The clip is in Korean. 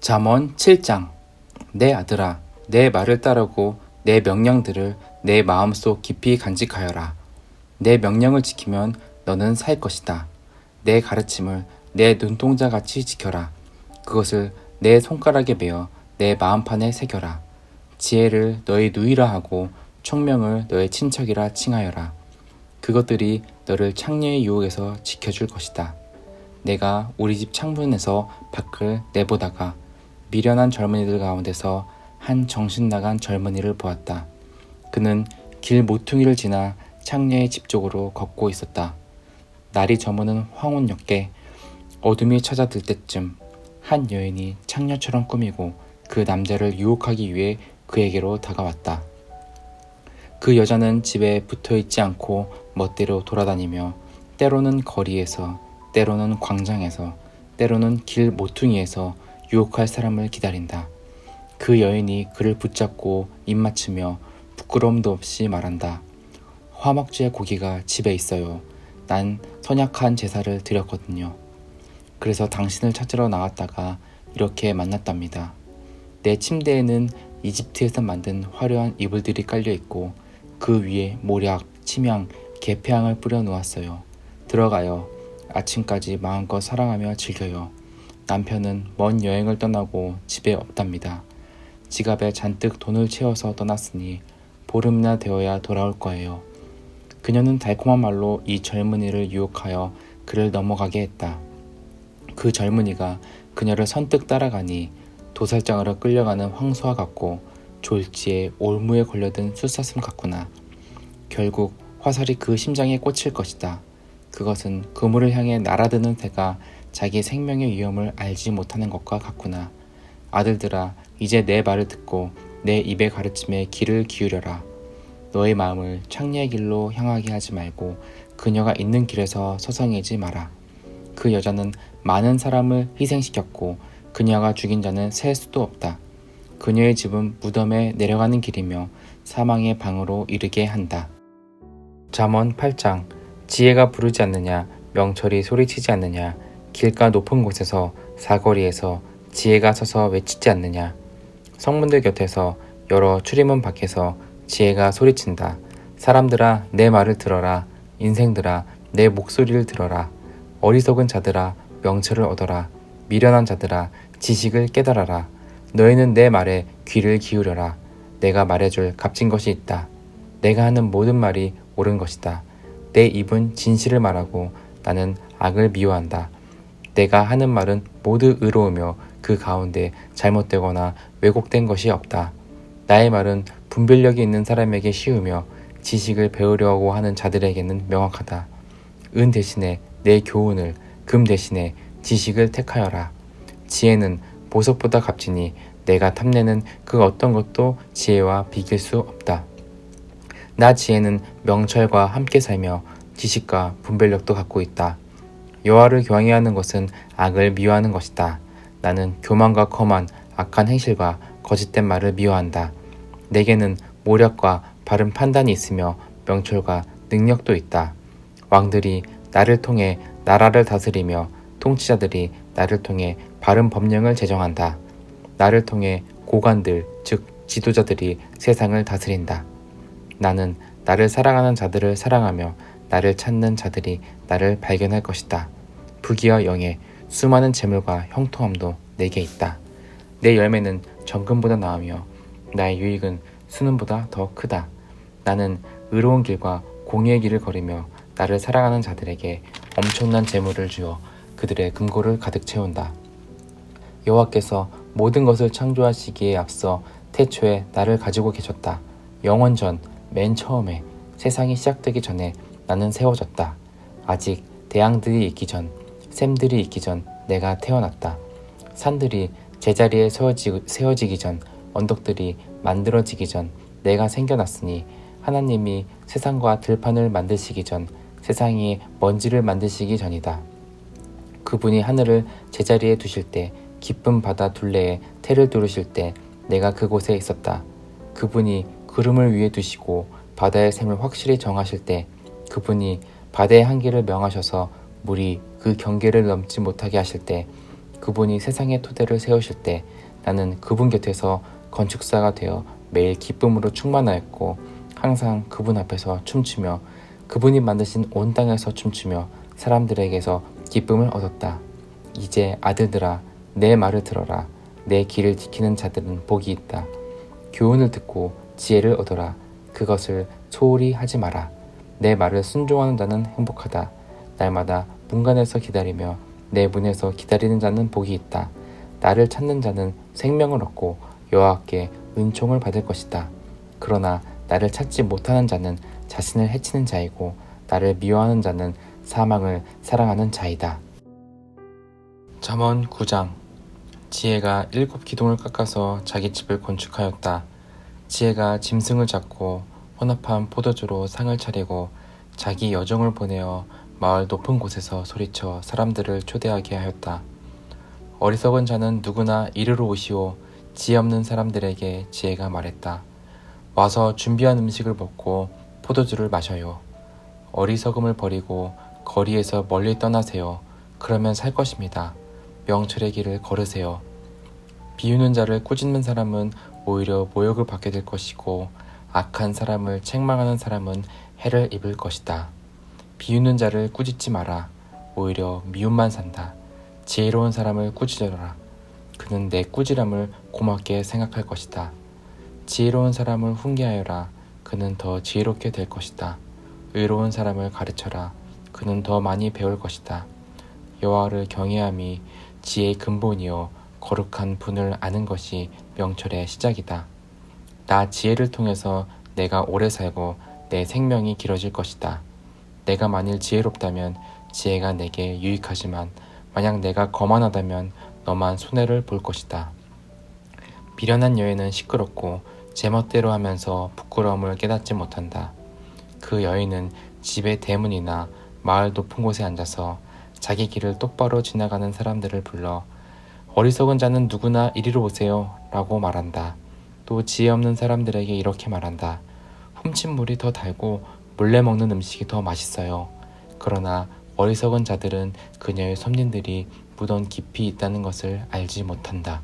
잠언 7장. 내 아들아 내 말을 따르고 내 명령들을 내 마음속 깊이 간직하여라. 내 명령을 지키면 너는 살 것이다. 내 가르침을 내 눈동자 같이 지켜라. 그것을 내 손가락에 메어 내 마음판에 새겨라. 지혜를 너의 누이라 하고 총명을 너의 친척이라 칭하여라. 그것들이 너를 창녀의 유혹에서 지켜줄 것이다. 내가 우리 집 창문에서 밖을 내보다가 미련한 젊은이들 가운데서 한 정신 나간 젊은이를 보았다. 그는 길 모퉁이를 지나 창녀의 집 쪽으로 걷고 있었다. 날이 저무는 황혼역에 어둠이 찾아들 때쯤 한 여인이 창녀처럼 꾸미고 그 남자를 유혹하기 위해 그에게로 다가왔다. 그 여자는 집에 붙어 있지 않고 멋대로 돌아다니며 때로는 거리에서 때로는 광장에서 때로는 길 모퉁이에서 유혹할 사람을 기다린다. 그 여인이 그를 붙잡고 입맞추며 부끄러움도 없이 말한다. 화목제 고기가 집에 있어요. 난 선약한 제사를 드렸거든요. 그래서 당신을 찾으러 나왔다가 이렇게 만났답니다. 내 침대에는 이집트에서 만든 화려한 이불들이 깔려 있고 그 위에 모략, 침향, 개폐향을 뿌려 놓았어요. 들어가요. 아침까지 마음껏 사랑하며 즐겨요. 남편은 먼 여행을 떠나고 집에 없답니다. 지갑에 잔뜩 돈을 채워서 떠났으니 보름이나 되어야 돌아올 거예요. 그녀는 달콤한 말로 이 젊은이를 유혹하여 그를 넘어가게 했다. 그 젊은이가 그녀를 선뜻 따라가니 도살장으로 끌려가는 황소와 같고 졸지에 올무에 걸려든 숫사슴 같구나. 결국 화살이 그 심장에 꽂힐 것이다. 그것은 그물을 향해 날아드는 새가 자기 생명의 위험을 알지 못하는 것과 같구나. 아들들아, 이제 내 말을 듣고 내 입의 가르침에 귀를 기울여라. 너의 마음을 창녀의 길로 향하게 하지 말고 그녀가 있는 길에서 서성이지 마라. 그 여자는 많은 사람을 희생시켰고 그녀가 죽인 자는 셀 수도 없다. 그녀의 집은 무덤에 내려가는 길이며 사망의 방으로 이르게 한다. 잠언 8장 지혜가 부르지 않느냐 명철이 소리치지 않느냐 길가 높은 곳에서 사거리에서 지혜가 서서 외치지 않느냐? 성문들 곁에서 여러 출입문 밖에서 지혜가 소리친다. 사람들아 내 말을 들어라. 인생들아 내 목소리를 들어라. 어리석은 자들아 명철을 얻어라. 미련한 자들아 지식을 깨달아라. 너희는 내 말에 귀를 기울여라. 내가 말해줄 값진 것이 있다. 내가 하는 모든 말이 옳은 것이다. 내 입은 진실을 말하고 나는 악을 미워한다. 내가 하는 말은 모두 의로우며 그 가운데 잘못되거나 왜곡된 것이 없다. 나의 말은 분별력이 있는 사람에게 쉬우며 지식을 배우려고 하는 자들에게는 명확하다. 은 대신에 내 교훈을, 금 대신에 지식을 택하여라. 지혜는 보석보다 값지니 내가 탐내는 그 어떤 것도 지혜와 비길 수 없다. 나 지혜는 명철과 함께 살며 지식과 분별력도 갖고 있다. 여호와를 경외하는 것은 악을 미워하는 것이다. 나는 교만과 컴한 악한 행실과 거짓된 말을 미워한다. 내게는 모략과 바른 판단이 있으며 명철과 능력도 있다. 왕들이 나를 통해 나라를 다스리며 통치자들이 나를 통해 바른 법령을 제정한다. 나를 통해 고관들, 즉 지도자들이 세상을 다스린다. 나는 나를 사랑하는 자들을 사랑하며 나를 찾는 자들이 나를 발견할 것이다. 부귀와 영예, 수많은 재물과 형통함도 내게 있다. 내 열매는 정금보다 나으며 나의 유익은 수능보다 더 크다. 나는 의로운 길과 공의의 길을 걸으며 나를 사랑하는 자들에게 엄청난 재물을 주어 그들의 금고를 가득 채운다. 여호와께서 모든 것을 창조하시기에 앞서 태초에 나를 가지고 계셨다. 영원 전, 맨 처음에 세상이 시작되기 전에 나는 세워졌다. 아직 대양들이 있기 전, 샘들이 있기 전 내가 태어났다. 산들이 제자리에 세워지, 세워지기 전, 언덕들이 만들어지기 전 내가 생겨났으니 하나님이 세상과 들판을 만드시기 전 세상이 먼지를 만드시기 전이다. 그분이 하늘을 제자리에 두실 때 깊은 바다 둘레에 태를 두르실 때 내가 그곳에 있었다. 그분이 구름을 위에 두시고 바다의 샘을 확실히 정하실 때 그분이 바다의 한계를 명하셔서 물이 그 경계를 넘지 못하게 하실 때 그분이 세상의 토대를 세우실 때 나는 그분 곁에서 건축사가 되어 매일 기쁨으로 충만하였고 항상 그분 앞에서 춤추며 그분이 만드신 온 땅에서 춤추며 사람들에게서 기쁨을 얻었다. 이제 아들들아 내 말을 들어라. 내 길을 지키는 자들은 복이 있다. 교훈을 듣고 지혜를 얻어라. 그것을 소홀히 하지 마라. 내 말을 순종하는 자는 행복하다. 날마다 문간에서 기다리며 내 문에서 기다리는 자는 복이 있다. 나를 찾는 자는 생명을 얻고 여호와께 은총을 받을 것이다. 그러나 나를 찾지 못하는 자는 자신을 해치는 자이고 나를 미워하는 자는 사망을 사랑하는 자이다. 잠언 9장 지혜가 일곱 기둥을 깎아서 자기 집을 건축하였다. 지혜가 짐승을 잡고 혼합한 포도주로 상을 차리고 자기 여정을 보내어 마을 높은 곳에서 소리쳐 사람들을 초대하게 하였다. 어리석은 자는 누구나 이르러 오시오 지혜 없는 사람들에게 지혜가 말했다. 와서 준비한 음식을 먹고 포도주를 마셔요. 어리석음을 버리고 거리에서 멀리 떠나세요. 그러면 살 것입니다. 명철의 길을 걸으세요. 비우는 자를 꾸짖는 사람은 오히려 모욕을 받게 될 것이고 악한 사람을 책망하는 사람은 해를 입을 것이다. 비우는 자를 꾸짖지 마라. 오히려 미움만 산다. 지혜로운 사람을 꾸짖어라. 그는 내 꾸지람을 고맙게 생각할 것이다. 지혜로운 사람을 훈계하여라. 그는 더 지혜롭게 될 것이다. 의로운 사람을 가르쳐라. 그는 더 많이 배울 것이다. 여호와를 경외함이 지혜의 근본이요 거룩한 분을 아는 것이 명철의 시작이다. 나 지혜를 통해서 내가 오래 살고 내 생명이 길어질 것이다. 내가 만일 지혜롭다면 지혜가 내게 유익하지만 만약 내가 거만하다면 너만 손해를 볼 것이다. 미련한 여인은 시끄럽고 제멋대로 하면서 부끄러움을 깨닫지 못한다. 그 여인은 집의 대문이나 마을 높은 곳에 앉아서 자기 길을 똑바로 지나가는 사람들을 불러 어리석은 자는 누구나 이리로 오세요 라고 말한다. 또 지혜 없는 사람들에게 이렇게 말한다. 훔친 물이 더 달고 몰래 먹는 음식이 더 맛있어요. 그러나 어리석은 자들은 그녀의 섭린들이 무덤 깊이 있다는 것을 알지 못한다.